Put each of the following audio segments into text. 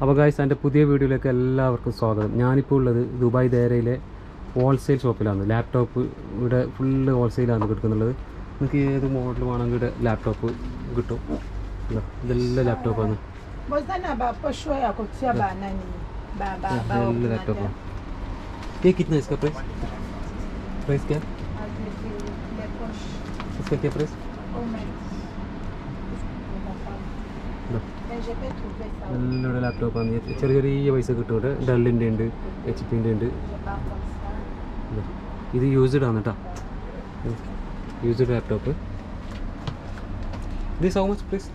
അപ്പോൾ ഗായ്സ് എൻ്റെ പുതിയ വീഡിയോയിലേക്ക് എല്ലാവർക്കും സ്വാഗതം ഞാനിപ്പോൾ ഉള്ളത് ദുബായ് ദേരയിലെ ഹോൾസെയിൽ ഷോപ്പിലാണ് ലാപ്ടോപ്പ് ഇവിടെ ഫുള്ള് ഹോൾസെയിലാണ് കൊടുക്കുന്നുള്ളത് നിങ്ങൾക്ക് ഏത് മോഡൽ വേണമെങ്കിൽ ഇവിടെ ലാപ്ടോപ്പ് കിട്ടും ഇതാ, ഇതെല്ലാം ലാപ്ടോപ്പാണ് bozana bapoche oyo ya kotia banani ba- ba- ba ഇതെല്ലാം ordinateur. ലാപ്ടോപ്പാണ് ये कितना है इसका प्राइस प्राइस क्या है? Ah, les- les- les poches. इसका क्या प्राइस എല്ലാം ഇവിടെ ലാപ്ടോപ്പാണ് ചെറിയ ചെറിയ പൈസ കിട്ടും ഡെല്ലിന്റെ ഉണ്ട് എച്ച് പിന്റെ ഉണ്ട്. ഇതാ, യൂസ്ഡ് ആണ് കേട്ടോ used laptop this how much please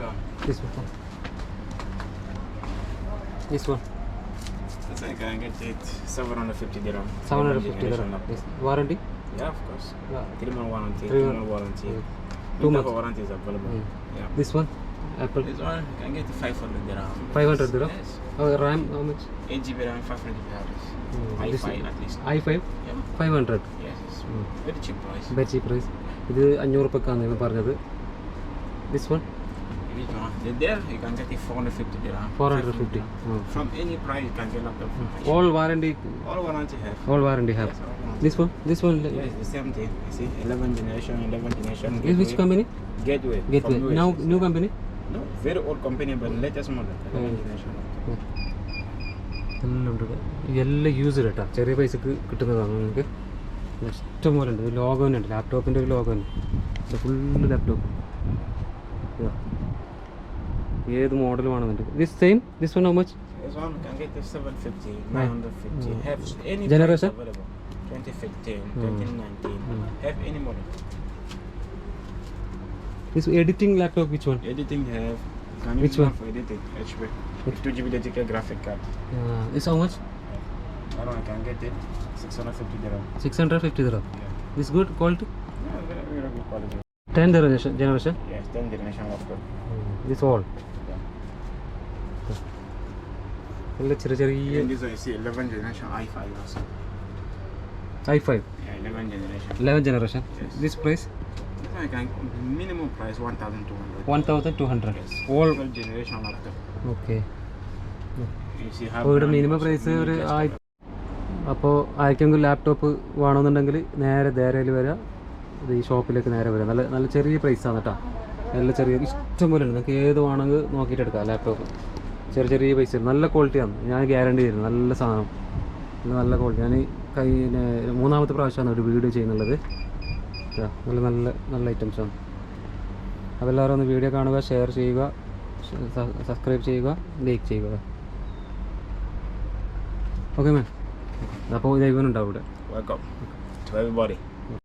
one? This one this one I think I get it 750 dirham. Seven hundred fifty Generation laptop. Warranty Yeah, of course. Yeah. Three month warranty. Three month- warranty. Mm. Two month warranty is available. Mm. Yeah. This one Apple This one you can get 500 dirham. Five hundred Yes. Oh, RAM, how much? 8 GB RAM, 500 GB. Mm. I5 is- at least. I five Yeah. Five hundred Yes, it's Mm. very cheap price. Very cheap ഇത് അഞ്ഞൂറ് റുപ്യക്കാണ് ഇവൻ പറഞ്ഞത് this one This one? The you can get it 450 dirham. Four hundred fifty From any price can get up to Aisha. All warranty All warranty have. All warranty have Yes, all warranty. This one this one Yeah, the same thing. You see, 11 generation, 11 generation. Which Gateway. Company Gateway. Gate new? Now new company No, very old company, but model. 11 Mm. generation. എല്ലാം ഉണ്ട് എല്ലാം use കേട്ടോ ചെറിയ പൈസക്ക് കിട്ടുന്നതാണ് നിങ്ങൾക്ക് ഇഷ്ടം പോലെ ഉണ്ട് ലോഗോ തന്നെ ഉണ്ട് ലാപ്ടോപ്പിന്റെ ഒരു ലോഗോ തന്നെ ഫുള്ള് ലാപ്ടോപ്പ് ഏത് model വേണമെന്നുണ്ട് this same this one how much generation one can get the 750, 950. Mm. Have any Generation? price available. 2015, Mm. 2019. Mm. Have any model. This editing laptop which one Editing have. Can Which use one? for editing. HP. With 2 GB dedicated graphic card. This how much That one I can get it 650 dirham. Six hundred fifty തരാം Yeah. This good quality Yeah, very, very good quality. Ten generation generation Yes, 10 generation laptop. This all Yeah. നല്ല ചെറിയ ചെറിയ And this one you see 11 generation i5 also. I five Yeah, 11 generation. Eleven generation Yes. This price This one I can minimum price 1,200. One thousand two hundred Yes. ഓൾ 12 generation laptop. Okay ഇവിടെ minimum price ഒരു അപ്പോൾ ആർക്കെങ്കിലും laptop വേണമെന്നുണ്ടെങ്കിൽ നേരെ ധേരയിൽ ഇത് ഈ ഷോപ്പിലേക്ക് നേരെ വരിക നല്ല നല്ല ചെറിയ പ്രൈസാണ് കേട്ടോ. നല്ല ചെറിയ ഇഷ്ടം പോലെ ഉണ്ട്. നിങ്ങൾക്ക് ഏത് വേണമെങ്കിൽ നോക്കിയിട്ട് എടുക്കാം ലാപ്ടോപ്പ് ചെറിയ ചെറിയ പൈസ. നല്ല ക്വാളിറ്റിയാണ് ഞാൻ ഗ്യാരണ്ടി തരുന്നു നല്ല സാധനം. നല്ല ക്വാളിറ്റി ഞാൻ കൈ മൂന്നാമത്തെ പ്രാവശ്യമാണ് ഒരു വീഡിയോ ചെയ്യുന്നുള്ളത്. നല്ല നല്ല നല്ല ഐറ്റംസാണ് അപ്പോൾ എല്ലാവരും ഒന്ന് വീഡിയോ കാണുക ഷെയർ ചെയ്യുക സബ്സ്ക്രൈബ് ചെയ്യുക ലൈക്ക് ചെയ്യുക. ഓക്കെ മാം അപ്പോൾ ഇവനുണ്ടാവും ഇവിടെ വെൽക്കം everybody.